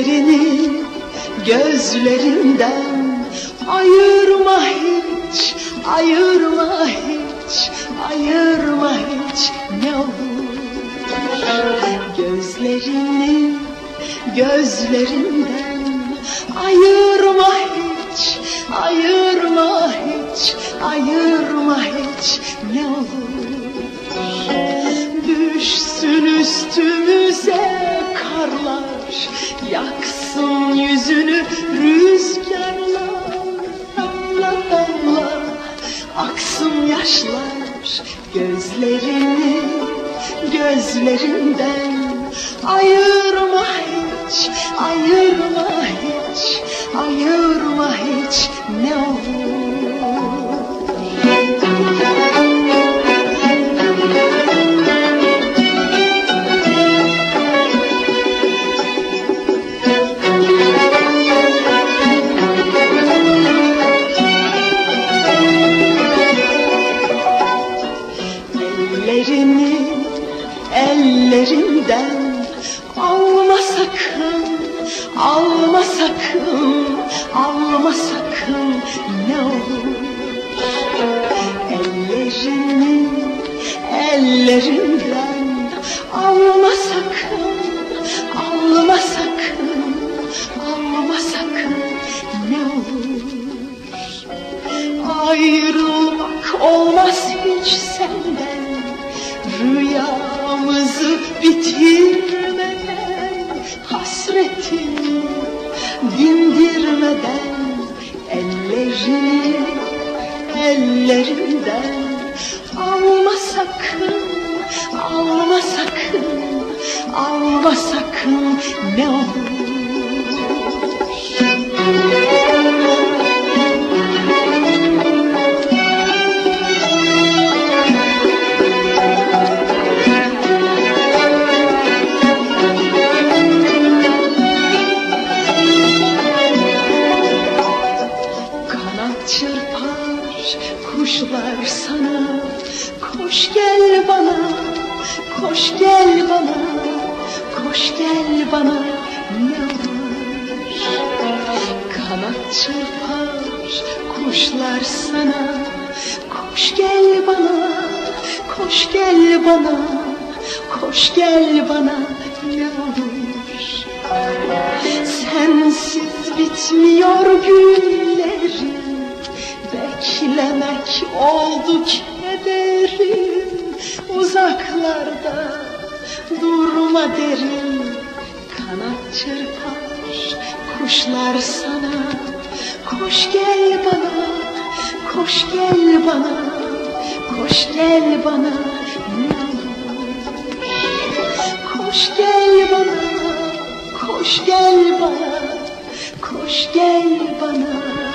Gözlerini gözlerinden ayırma hiç, ayırma hiç, ayırma hiç ne olur. Gözlerini gözlerinden ayırma hiç, yaşlar Gözlerini gözlerinden Ayırma hiç, ayırma hiç Ayırma hiç. Ne olur ellerinden alma sakın, alma sakın, alma sakın ne olur. Ellerini ellerinden alma sakın, alma sakın, alma sakın ne olur. Ayrılmak olmaz hiç senden Ellerini ellerinden Alma sakın, alma sakın Alma sakın ne olur kuşlar sana. Koş gel bana, koş gel bana. Koş gel bana. Olur Kanat çırpar kuşlar sana. Koş gel bana, koş gel bana. Koş gel bana. Olur. Sensiz bitmiyor günlerim oldu kederim Uzaklarda durma derim. Kanat çırpar kuşlar sana. Koş gel bana, koş gel bana Koş gel bana. Ne Koş gel bana, koş gel bana, koş gel bana